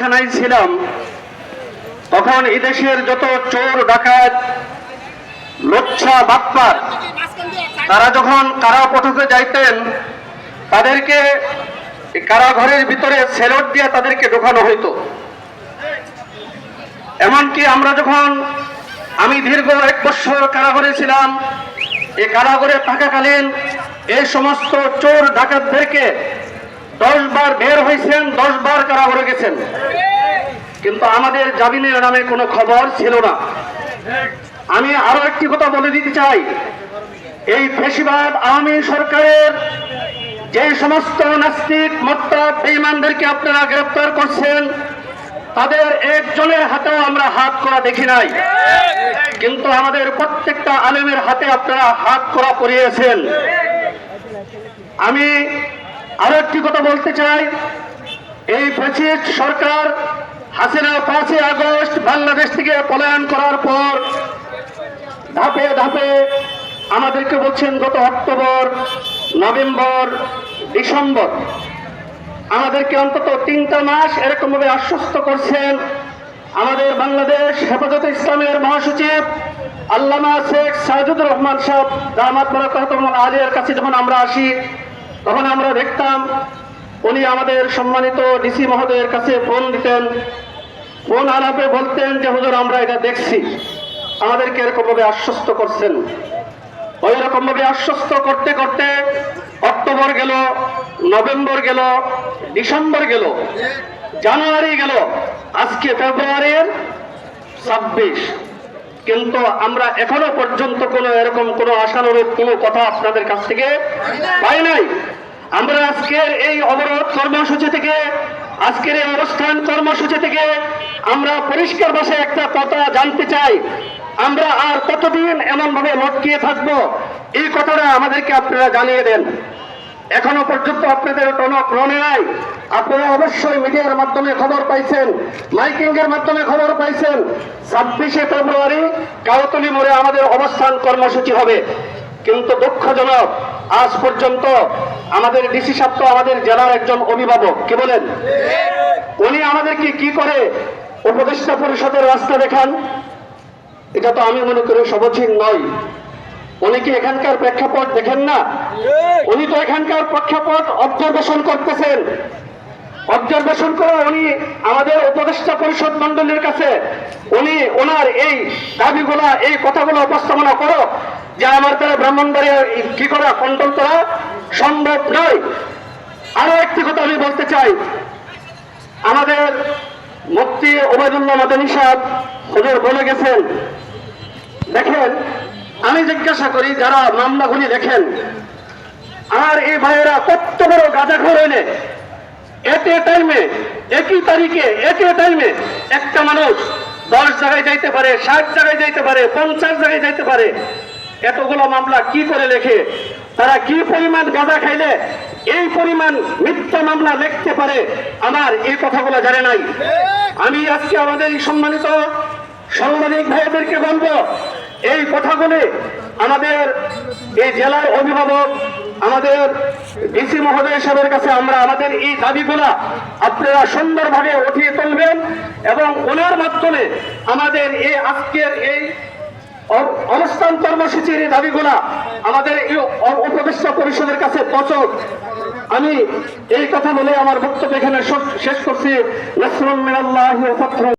জেলখানায় ছিলাম, তখন এদেশের যত চোর, ডাকাত, লোচ্ছা, বাটপার, তারা যখন কারা পটকে যাইতেন, তাদেরকে কারাঘরের ভিতরে সেলট দিয়ে তাদেরকে ঢোকানো হইতো। এমনকি আমরা যখন, আমি দীর্ঘ এক বছর কারাগারে ছিলাম, এই কারাগারে থাকাকালীন এই সমস্ত চোর, ডাকাতদেরকে দশ বার বের হয়েছেন, দশ বার কারাগারে গেছেন। কিন্তু আমাদের জামিনের নামে কোনো খবর ছিল না। আমি আরও একটি কথা বলে দিতে চাই। এই ফেসিবাদ আওয়ামী সরকারের যে সমস্ত নাস্তিক, মত্তা বেইমানদেরকে আপনারা গ্রেপ্তার করছেন, তাদের একজনের হাতেও আমরা হাত করা দেখি নাই। কিন্তু আমাদের প্রত্যেকটা আলেমের হাতে আপনারা হাত করা পড়িয়েছেন। আমি আরও একটি কথা বলতে চাই। এই ফ্যাসিস্ট সরকার হাসিনা পাঁচই আগস্ট বাংলাদেশ থেকে পলায়ন করার পর ধাপে ধাপে আমাদেরকে বলছেন গত অক্টোবর, নভেম্বর, ডিসেম্বর। আমাদেরকে অন্তত তিনটা মাস এরকম ভাবে আশ্বস্ত করছেন আমাদের বাংলাদেশ হেফাজতে ইসলামের মহাসচিব আল্লামা শেখ সাজুদুর রহমান সাহেব দামাত আলিয়ার কাছে যখন আমরা আসি তখন আমরা দেখতাম উনি আমাদের সম্মানিত ডিসি মহোদয়ের কাছে ফোন দিতেন। ফোন আলাপে বলতেন যে, হুজুর, আমরা এটা দেখছি। আমাদেরকে এরকম ভাবে আশ্বস্ত করছেন। ওই রকম ভাবে আশ্বস্ত করতে করতে অক্টোবর গেল, নভেম্বর গেল, ডিসেম্বর গেল, জানুয়ারি গেল, আজকে ফেব্রুয়ারির ছাব্বিশ। কিন্তু আমরা এখনও পর্যন্ত কোনো এরকম কোনো আশানুরূপ কোনো কথা আপনাদের কাছ থেকে পাই নাই। আমরা আজকের এই অবরোধ কর্মসূচি থেকে, আজকের এই অবস্থান কর্মসূচি থেকে আমরা পরিষ্কার ভাষায় একটা কথা জানতে চাই। আমরা আর কতদিন এমন ভাবে লটকিয়ে থাকব? এই কথাটা আমাদেরকে আপনারা জানিয়ে দেন। এখনও পর্যন্ত আপনাদের টনক রনে নাই। আপনারা অবশ্যই মিডিয়ার মাধ্যমে খবর পাইছেন মাইকিং এর মাধ্যমে খবর পাইছেন। ছাব্বিশে ফেব্রুয়ারি কাউতলি মোড়ে আমাদের অবস্থান কর্মসূচি হবে। কিন্তু দুঃখজনক, আজ পর্যন্ত আমাদের ডিসি সাহেব তো আমাদের জেলার একজন অভিভাবক। কি বলেন? উনি আমাদেরকে কি করে উপদেষ্টা পরিষদের রাস্তা দেখান? এটা তো আমি মনে করি সবচেয়ে নয়। উনি কি এখানকার প্রেক্ষাপট দেখেন না? উনি তো এখানকার প্রেক্ষাপট অবজারভেশন করতেছেন। অবজারভেশন করে উনি আমাদের উপদেষ্টা পরিষদ মন্ডলীর কাছে উনি ওনার এই দাবিগুলা এই কথাগুলো উপস্থাপনা করো যে আমার দ্বারা ব্রাহ্মণবাড়িয়া কি করা কন্ট্রোল করা সম্ভব নয়। আরও একটি কথা আমি বলতে চাই। আমাদের মুক্তি ওবায়দুল্লাহ মাদানী সাহেব হুজুর বলে গেছেন দেখেন আমি জিজ্ঞাসা করি, যারা মামলাগুলি দেখেন, আর এই ভাইয়েরা কত বড় গাঁজা ঘর হইলে? এতে টাইমে একই তারিখে, একে টাইমে একটা মানুষ দশ জায়গায় যাইতে পারে, ষাট জায়গায় যাইতে পারে, পঞ্চাশ জায়গায় যাইতে পারে। এতগুলো মামলা কি করে লেখে? তারা কি পরিমাণ গাঁজা খাইলে? এই পরিমাণ মিথ্যা মামলা লিখতে পারে? আমার এই কথাগুলো জানে নাই। আমি আজকে আমাদের এই সম্মানিত সাংবাদিক ভাইদেরকে বলব এই কথাগুলি আমাদের এই জেলার অভিভাবক, আমাদের ডিসি মহোদয় সাহেবের কাছে আমরা আমাদের এই দাবিগুলা আপনারা সুন্দরভাবে উঠিয়ে তুলবেন এবং ওনার মাধ্যমে আমাদের এই আজকের এই অ- অবস্থান কর্মসূচির এই দাবিগুলা আমাদের এই উপদেষ্টা পরিষদের কাছে পচক আমি এই কথা বলে আমার বক্তব্য এখানে শেষ করছি।